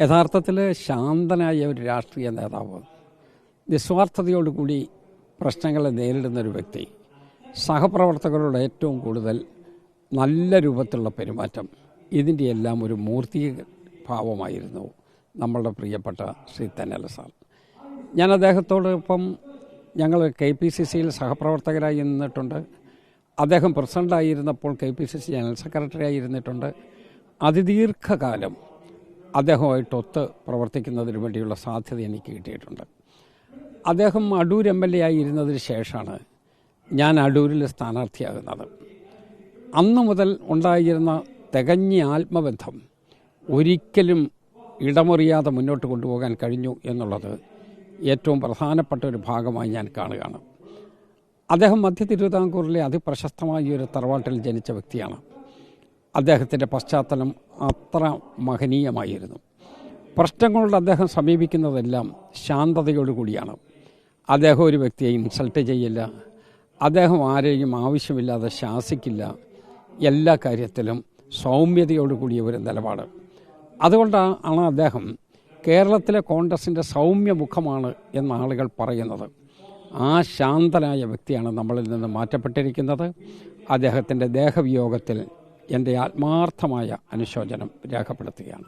യഥാർത്ഥത്തിൽ ശാന്തനായ ഒരു രാഷ്ട്രീയ നേതാവ് നിസ്വാർത്ഥതയോടുകൂടി പ്രശ്നങ്ങളെ നേരിടുന്ന ഒരു വ്യക്തി സഹപ്രവർത്തകരോട് ഏറ്റവും കൂടുതൽ നല്ല രൂപത്തിലുള്ള പെരുമാറ്റം ഇതിന്റെ എല്ലാം ഒരു മൂർത്തി ഭാവമായിരുന്നു നമ്മളുടെ പ്രിയപ്പെട്ട ശ്രീ തന്നല സാർ. ഞാൻ അദ്ദേഹത്തോടൊപ്പം ഞങ്ങൾ കെ പി സി സിയിൽ സഹപ്രവർത്തകരായി നിന്നിട്ടുണ്ട്. അദ്ദേഹം പ്രസിഡന്റായിരുന്നപ്പോൾ K P C C general secretary ആയിരുന്നിട്ടുണ്ട് അതിദീർഘകാലം അദ്ദേഹമായിട്ടൊത്ത് പ്രവർത്തിക്കുന്നതിന് വേണ്ടിയുള്ള സാധ്യത എനിക്ക് കിട്ടിയിട്ടുണ്ട്. അദ്ദേഹം അടൂർ എം എൽ എ ആയിരുന്നതിന് ശേഷമാണ് ഞാൻ അടൂരിൽ സ്ഥാനാർത്ഥിയാകുന്നത്. അന്ന് മുതൽ ഉണ്ടായിരുന്ന തികഞ്ഞ ആത്മബന്ധം ഒരിക്കലും ഇടമുറിയാതെ മുന്നോട്ട് കൊണ്ടുപോകാൻ കഴിഞ്ഞു എന്നുള്ളത് ഏറ്റവും പ്രധാനപ്പെട്ട ഒരു ഭാഗമായി ഞാൻ കാണുകയാണ്. അദ്ദേഹം മധ്യ തിരുവിതാംകൂറിലെ അതിപ്രശസ്തമായ ഒരു തറവാട്ടിൽ ജനിച്ച വ്യക്തിയാണ്. അദ്ദേഹത്തിന്റെ പശ്ചാത്തലം അത്ര മഹനീയമായിരുന്നു. പ്രശ്നങ്ങളോട് അദ്ദേഹം സമീപിക്കുന്നതെല്ലാം ശാന്തതയോടുകൂടിയാണ് അദ്ദേഹം ഒരു വ്യക്തിയെ ഇൻസൾട്ട് ചെയ്യില്ല. അദ്ദേഹം ആരെയും ആവശ്യമില്ലാതെ ശാസിക്കില്ല. എല്ലാ കാര്യത്തിലും സൗമ്യതയോടുകൂടിയ ഒരു നിലപാട്. അതുകൊണ്ടാണ് അദ്ദേഹം കേരളത്തിലെ കോൺഗ്രസിന്റെ സൗമ്യ മുഖമാണ് എന്ന് ആളുകൾ പറയുന്നത്. ആ ശാന്തനായ വ്യക്തിയാണ് നമ്മളിൽ നിന്ന് മാറ്റപ്പെട്ടിരിക്കുന്നത്. അദ്ദേഹത്തിന്റെ ദേഹവിയോഗത്തിൽ എന്റെ ആത്മാർത്ഥമായ അനുശോചനം രേഖപ്പെടുത്തുകയാണ്.